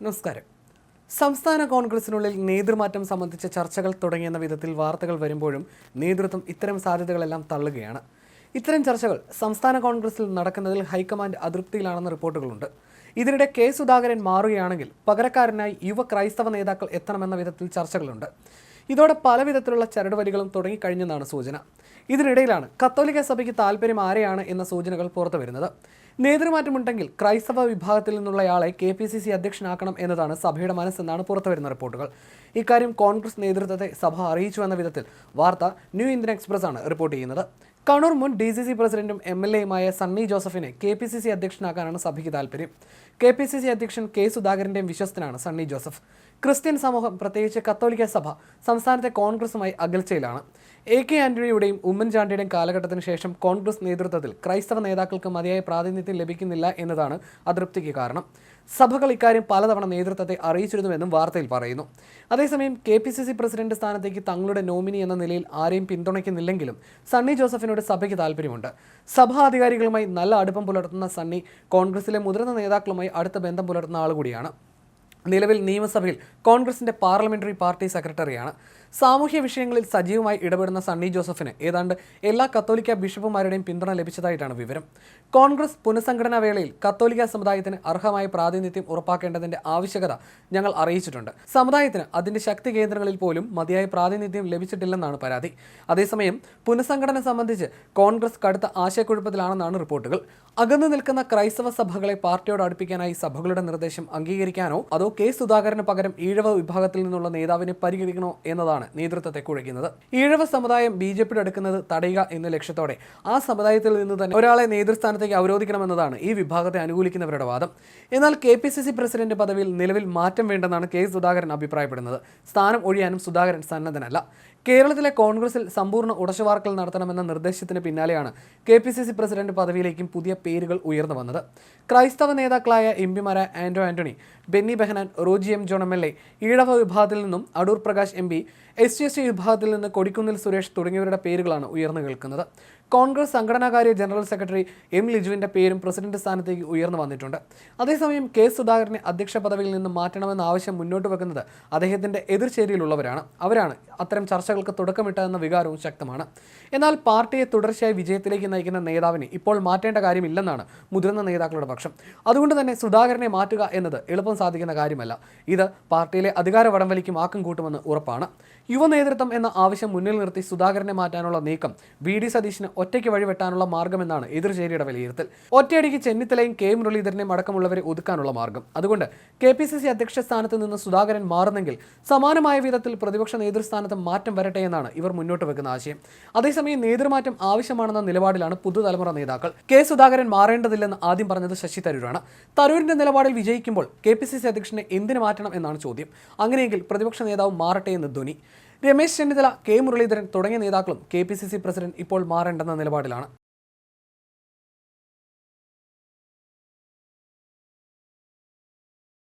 നമസ്കാരം. സംസ്ഥാന കോൺഗ്രസിനുള്ളിൽ നേതൃമാറ്റം സംബന്ധിച്ച ചർച്ചകൾ തുടങ്ങിയെന്ന വിധത്തിൽ വാർത്തകൾ വരുമ്പോഴും നേതൃത്വം ഇത്തരം സാധ്യതകളെല്ലാം തള്ളുകയാണ്. ഇത്തരം ചർച്ചകൾ സംസ്ഥാന കോൺഗ്രസിൽ നടക്കുന്നതിൽ ഹൈക്കമാൻഡ് അതൃപ്തിയിലാണെന്ന റിപ്പോർട്ടുകളുണ്ട്. ഇതിനിടെ കെ സുധാകരൻ മാറുകയാണെങ്കിൽ പകരക്കാരനായി യുവ ക്രൈസ്തവ നേതാക്കൾ എത്തണമെന്ന വിധത്തിൽ ചർച്ചകളുണ്ട്. ഇതോടെ പലവിധത്തിലുള്ള ചരടുവലികളും തുടങ്ങിക്കഴിഞ്ഞെന്നാണ് സൂചന. ഇതിനിടയിലാണ് കത്തോലിക്ക സഭയ്ക്ക് താല്പര്യം ആരെയാണ് എന്ന സൂചനകൾ പുറത്തു വരുന്നത് നേതൃമാറ്റമുണ്ടെങ്കിൽ ക്രൈസ്തവ വിഭാഗത്തിൽ നിന്നുള്ളയാളെ കെ പി സി സി അധ്യക്ഷനാക്കണം എന്നതാണ് സഭയുടെ മനസ്സെന്നാണ് പുറത്തുവരുന്ന റിപ്പോർട്ടുകൾ. ഇക്കാര്യം കോൺഗ്രസ് നേതൃത്വത്തെ സഭ അറിയിച്ചു എന്ന വിധത്തിൽ വാർത്ത ന്യൂ ഇന്ത്യൻ എക്സ്പ്രസ് ആണ് റിപ്പോർട്ട് ചെയ്യുന്നത്. കണ്ണൂർ മുൻ ഡി സി സി പ്രസിഡന്റും എം എൽ എയുമായ സണ്ണി ജോസഫിനെ കെ പി സി സി അധ്യക്ഷനാക്കാനാണ് സഭയ്ക്ക് താല്പര്യം കെ പി സി സി അധ്യക്ഷൻ കെ സുധാകരന്റെയും വിശ്വസ്തനാണ് സണ്ണി ജോസഫ്. ക്രിസ്ത്യൻ സമൂഹം പ്രത്യേകിച്ച് കത്തോലിക്ക സഭ സംസ്ഥാനത്തെ കോൺഗ്രസുമായി അകൽച്ചയിലാണ്. എ കെ ആന്റണിയുടെയും ഉമ്മൻചാണ്ടിയുടെയും കാലഘട്ടത്തിന് ശേഷം കോൺഗ്രസ് നേതൃത്വത്തിൽ ക്രൈസ്തവ നേതാക്കൾക്ക് മതിയായ പ്രാതിനിധ്യം ലഭിക്കുന്നില്ല എന്നതാണ് അതൃപ്തിക്ക് കാരണം. സഭകൾ ഇക്കാര്യം പലതവണ നേതൃത്വത്തെ അറിയിച്ചിരുന്നുവെന്നും വാർത്തയിൽ പറയുന്നു. അതേസമയം K P C C president സ്ഥാനത്തേക്ക് തങ്ങളുടെ നോമിനി എന്ന നിലയിൽ ആരെയും പിന്തുണയ്ക്കുന്നില്ലെങ്കിലും സണ്ണി ജോസഫിനോട് സഭയ്ക്ക് താല്പര്യമുണ്ട് സഭാ അധികാരികളുമായി നല്ല അടുപ്പം പുലർത്തുന്ന സണ്ണി കോൺഗ്രസിലെ മുതിർന്ന നേതാക്കളുമായി അടുത്ത ബന്ധം പുലർത്തുന്ന ആൾ കൂടിയാണ് നിലവിൽ നിയമസഭയിൽ കോൺഗ്രസിന്റെ പാർലമെന്ററി പാർട്ടി സെക്രട്ടറിയാണ്. സാമൂഹ്യ വിഷയങ്ങളിൽ സജീവമായി ഇടപെടുന്ന സണ്ണി ജോസഫിന് ഏതാണ്ട് എല്ലാ കത്തോലിക്ക ബിഷപ്പുമാരുടെയും പിന്തുണ ലഭിച്ചതായിട്ടാണ് വിവരം. കോൺഗ്രസ് പുനഃസംഘടനാ വേളയിൽ കത്തോലിക്ക സമുദായത്തിന് അർഹമായ പ്രാതിനിധ്യം ഉറപ്പാക്കേണ്ടതിന്റെ ആവശ്യകത ഞങ്ങൾ അറിയിച്ചിട്ടുണ്ട്. സമുദായത്തിന് അതിന്റെ ശക്തി കേന്ദ്രങ്ങളിൽ പോലും മതിയായ പ്രാതിനിധ്യം ലഭിച്ചിട്ടില്ലെന്നാണ് പരാതി. അതേസമയം പുനഃസംഘടന സംബന്ധിച്ച് കോൺഗ്രസ് കടുത്ത ആശയക്കുഴപ്പത്തിലാണെന്നാണ് റിപ്പോർട്ടുകൾ. അകന്നു നിൽക്കുന്ന ക്രൈസ്തവ സഭകളെ പാർട്ടിയോട് അടുപ്പിക്കാനായി സഭകളുടെ നിർദ്ദേശം അംഗീകരിക്കാനോ അതോ കെ സുധാകരന് പകരം ഈഴവ വിഭാഗത്തിൽ നിന്നുള്ള നേതാവിനെ പരിഗണിക്കണോ എന്നതാണ് നേതൃത്വത്തെ കുഴയ്ക്കുന്നത്. ഈഴവ സമുദായം ബി ജെ പിയുടെ അടുക്കുന്നത് തടയുക എന്ന ലക്ഷ്യത്തോടെ. ആ സമുദായത്തിൽ നിന്ന് തന്നെ ഒരാളെ നേതൃസ്ഥാനത്തേക്ക് അവരോധിക്കണമെന്നതാണ് ഈ വിഭാഗത്തെ അനുകൂലിക്കുന്നവരുടെ വാദം. എന്നാൽ K P C C president പദവിയിൽ നിലവിൽ മാറ്റം വേണ്ടെന്നാണ് കെ സുധാകരൻ അഭിപ്രായപ്പെടുന്നത്. സ്ഥാനം ഒഴിയാനും സുധാകരൻ സന്നദ്ധനല്ല. കേരളത്തിലെ കോൺഗ്രസിൽ സമ്പൂർണ ഉടച്ചുവാർക്കൽ നടത്തണമെന്ന നിർദ്ദേശത്തിന് പിന്നാലെയാണ് K P C C president പദവിയിലേക്കും പുതിയ പേരുകൾ ഉയർന്നു വന്നത്. ക്രൈസ്തവ നേതാക്കളായ M പിമാരായ Anto Antony Benny Behanan Roji M John M L A Ezhava വിഭാഗത്തിൽ നിന്നും Adoor Prakash M P S T S T വിഭാഗത്തിൽ നിന്ന് കൊടിക്കുന്നിൽ സുരേഷ് തുടങ്ങിയവരുടെ പേരുകളാണ് ഉയർന്നു കേൾക്കുന്നത്. കോൺഗ്രസ് സംഘടനാകാര്യ ജനറൽ സെക്രട്ടറി എം ലിജുവിന്റെ പേരും പ്രസിഡന്റ് സ്ഥാനത്തേക്ക് ഉയർന്നു വന്നിട്ടുണ്ട്. അതേസമയം കെ സുധാകരനെ അധ്യക്ഷ പദവിയിൽ നിന്ന് മാറ്റണമെന്ന ആവശ്യം മുന്നോട്ട് വെക്കുന്നത് അദ്ദേഹത്തിന്റെ എതിർചേരിയിലുള്ളവരാണ്. അവരാണ് അത്തരം ചർച്ചകൾക്ക് തുടക്കമിട്ടതെന്ന വികാരവും ശക്തമാണ്. എന്നാൽ പാർട്ടിയെ തുടർച്ചയായി വിജയത്തിലേക്ക് നയിക്കുന്ന നേതാവിനെ ഇപ്പോൾ മാറ്റേണ്ട കാര്യമില്ലെന്നാണ് മുതിർന്ന നേതാക്കളുടെ പക്ഷം. അതുകൊണ്ട് തന്നെ സുധാകരനെ മാറ്റുക എന്നത് എളുപ്പം സാധിക്കുന്ന കാര്യമല്ല. ഇത് പാർട്ടിയിലെ അധികാര വടംവലിക്കും ആക്കം കൂട്ടുമെന്ന് ഉറപ്പാണ്. യുവനേതൃത്വം എന്ന ആവശ്യം മുന്നിൽ നിർത്തി സുധാകരനെ മാറ്റാനുള്ള നീക്കം വി ഡി സതീശന് ഒറ്റയ്ക്ക് വഴിവെട്ടാനുള്ള മാർഗമെന്നാണ് എതിർചേരിയുടെ വിലയിരുത്തൽ. ഒറ്റയടിക്ക് ചെന്നിത്തലയും കെ മുരളീധരനെയും അടക്കമുള്ളവരെ ഒതുക്കാനുള്ള മാർഗം. അതുകൊണ്ട് കെ പി സി സി അധ്യക്ഷ സ്ഥാനത്ത് നിന്ന് സുധാകരൻ മാറുന്നെങ്കിൽ സമാനമായ വിധത്തിൽ പ്രതിപക്ഷ നേതൃസ്ഥാനത്ത് മാറ്റം വരട്ടെ എന്നാണ് ഇവർ മുന്നോട്ട് വെക്കുന്ന ആശയം. അതേസമയം നേതൃമാറ്റം ആവശ്യമാണെന്ന നിലപാടിലാണ് പുതുതലമുറ നേതാക്കൾ. കെ സുധാകരൻ മാറേണ്ടതില്ലെന്ന് ആദ്യം പറഞ്ഞത് ശശി തരൂരാണ്. തരൂരിന്റെ നിലപാടിൽ വിജയിക്കുമ്പോൾ കെ പി സി സി അധ്യക്ഷനെ എന്തിനു മാറ്റണം എന്നാണ് ചോദ്യം. അങ്ങനെയെങ്കിൽ പ്രതിപക്ഷ നേതാവ് മാറട്ടെ എന്ന് ധ്വനി. രമേശ് ചെന്നിത്തല കെ മുരളീധരൻ തുടങ്ങിയ നേതാക്കളും കെ പ്രസിഡന്റ് ഇപ്പോൾ മാറേണ്ടെന്ന നിലപാടിലാണ്.